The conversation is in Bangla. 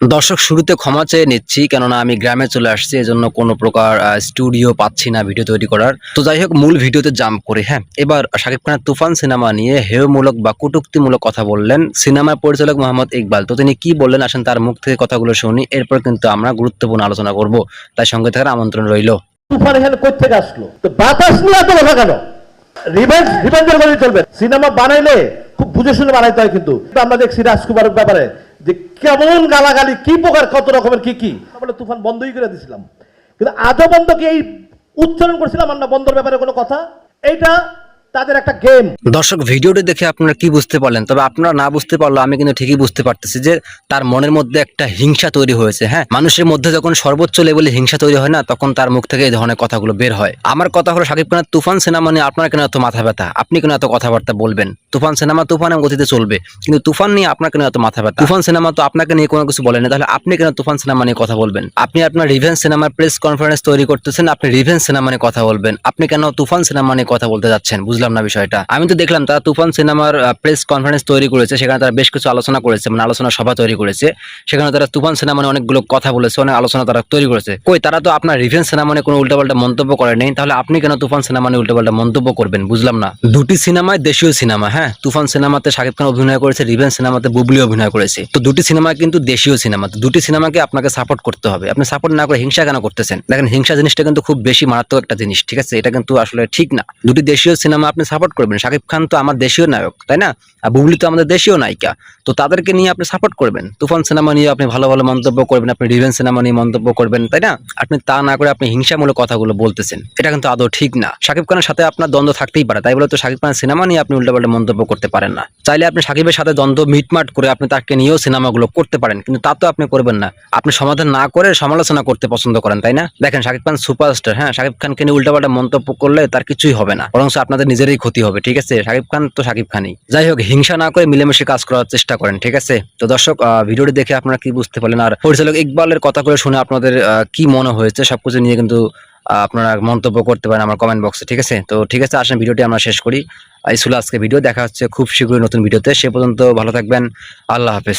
দর্শক শুরুতে ক্ষমা চেয়ে নিচ্ছি, কেননা আমি গ্রামে চলে আসছি, এজন্য কোনো প্রকার স্টুডিও পাচ্ছি না ভিডিও তৈরি করার। তো যাই হোক, মূল ভিডিওতে জাম্প করি হ্যাঁ? এবার শাকিব খানের তুফান সিনেমা নিয়ে হেয়মূলক বা কটুক্তিমূলক কথা বললেন সিনেমার পরিচালক মোহাম্মদ ইকবাল। তো তিনি কি বললেন আসেন তার মুখ থেকে কথাগুলো শুনি, এরপর কিন্তু আমরা গুরুত্বপূর্ণ আলোচনা করব। তাই সঙ্গে থাকার আমন্ত্রণ রইল। তুফান কোথেকে আসলো? বাতাস নিয়ে চলবে। সিনেমা বানাইলে খুব বুঝে শুনে বানাইতে হয় কিন্তু। আমরা দেখছি রাজকুমারের ব্যাপারে যে কেমন গালাগালি, কি প্রকার, কত রকমের, কি কি। বলে তুফান বন্ধই করে দিছিলাম। কিন্তু আজও বন্ধকে এই উচ্চারণ করছিলাম আমরা বন্ধর ব্যাপারে কোনো কথা? এইটা তাদের একটা গেম দর্শক, ভিডিওটি দেখে আপনারা কি বুঝতে পারলেন? তবে আপনারা না বুঝতে পারল আমি কিন্তু ঠিকই বুঝতে পারতেছি যে তার মনের মধ্যে একটা হিংসা তৈরি হয়েছে হ্যাঁ? মানুষের মধ্যে যখন সর্বোচ্চ লেভেলে হিংসা তৈরি হয় না, তখন তার মুখ থেকে এই ধরনের কথাগুলো বের হয়। আমার কথা হলো শাকিব খানের তুফান সিনেমা নিয়ে আপনার কেন এত মাথা ব্যথা? আপনি কেন এত কথাবার্তা বলবেন? তুফান সিনেমা তুফানের গতিতে চলবে। কিন্তু তুফান নিয়ে আপনার কেন এত মাথা ব্যথা? তুফান সিনেমা তো আপনাকে নিয়ে কোনো কিছু বলেনি, তাহলে আপনি কেন তুফান সিনেমা নিয়ে কথা বলবেন? আপনি আপনার রিভেন্স সিনেমার প্রেস কনফারেন্স তৈরি করতেছেন, আপনি রিভেন্স সিনেমা নিয়ে কথা বলবেন। আপনি কেন তুফান সিনেমা নিয়ে কথা বলতে যাচ্ছেন? বুঝলাম না বিষয়টা। আমি তো দেখলাম তারা তুফান সিনেমার প্রেস কনফারেন্স তৈরি করেছে, সেখানে তারা বেশ কিছু আলোচনা করেছে মানে আলোচনা সভা তৈরি করেছে। সেখানে তারা তুফান সিনেমা নিয়ে অনেকগুলো কথা বলেছে, অনেক আলোচনা তারা তৈরি করেছে। কই, তারা তো আপনার রিভেন্স সিনেমা নিয়ে কোনো উল্টাপাল্টা মন্তব্য করে নেই, তাহলে আপনি কেন তুফান সিনেমা নিয়ে উল্টাপাল্টা মন্তব্য করবেন? বুঝলাম না। দুটি সিনেমায় দেশীয় সিনেমা হ্যাঁ? তুফান সিনেমাতে শাকিব খান অভিনয় করেছে রিভেন্স সিনেমাতে বুবলি অভিনয় করেছে। তো দুটি সিনেমা কিন্তু দেশীয় সিনেমা দুটি সিনেমাকে আপনাকে সাপোর্ট করতে হবে। আপনি সাপোর্ট না করে হিংসা কেন করতেছেন? দেখেন, হিংসা জিনিসটা কিন্তু খুব বেশি মারাত্মক একটা জিনিস, ঠিক আছে? এটা কিন্তু আসলে ঠিক না। দুটি দেশীয় সিনেমা আপনি সাপোর্ট করবেন। শাকিব খান তো আমার দেশীয় নায়ক, তাই না? আর বুবলি তো আমাদের দেশীয় নায়িকা। তো তাদেরকে নিয়ে আপনি সাপোর্ট করবেন। তুফান সিনেমা নিয়ে আপনি ভালো ভালো মন্তব্য করবেন, আপনি রিভেন সিনেমা নিয়ে মন্তব্য করবেন, তাই না? আপনি তা না করে আপনি হিংসামূলক কথাগুলো বলতেছেন। এটা কিন্তু আদৌ ঠিক না। শাকিব খানের সাথে আপনার দ্বন্দ্ব থাকতেই পারে, তাই বলে তো শাকিব খানের সিনেমা নিয়ে আপনি উল্টাপাল্টা মন্তব্য করতে পারেন না। চাইলে আপনি শাকিবের সাথে দ্বন্দ্ব মিটমাট করে আপনি তাকে নিয়েও সিনেমাগুলো করতে পারেন, কিন্তু তা তো আপনি করবেন না। আপনি সমাধান না করে সমালোচনা করতে পছন্দ করেন, তাই না? দেখেন, শাকিব খান সুপারস্টার হ্যাঁ? শাকিব খানকে নিয়ে উল্টাপাল্টা মন্তব্য করলে তার কিছুই হবে না। বরং আপনাদের নিজেরই ক্ষতি হবে, ঠিক আছে? শাকিব খান তো শাকিব খানই। যাই হোক, হিংসা না করে মিলেমিশে কাজ করার চেষ্টা করেন, ঠিক আছে? তো দর্শক ভিডিওটি দেখে আপনারা কি বুঝতে পারলেন? আর পরিচালক ইকবালের কথাগুলো শুনে আপনাদের কি মনে হয়েছে? সবকিছু নিয়ে কিন্তু আপনারা মন্তব্য করতে পারেন আমার কমেন্ট বক্সে ঠিক আছে? তো ঠিক আছে, আসেন, ভিডিওটি আমরা শেষ করি। এই আজকে ভিডিও। দেখা হচ্ছে খুব শীঘ্রই নতুন ভিডিওতে। সে পর্যন্ত ভালো থাকবেন। আল্লাহ হাফেজ।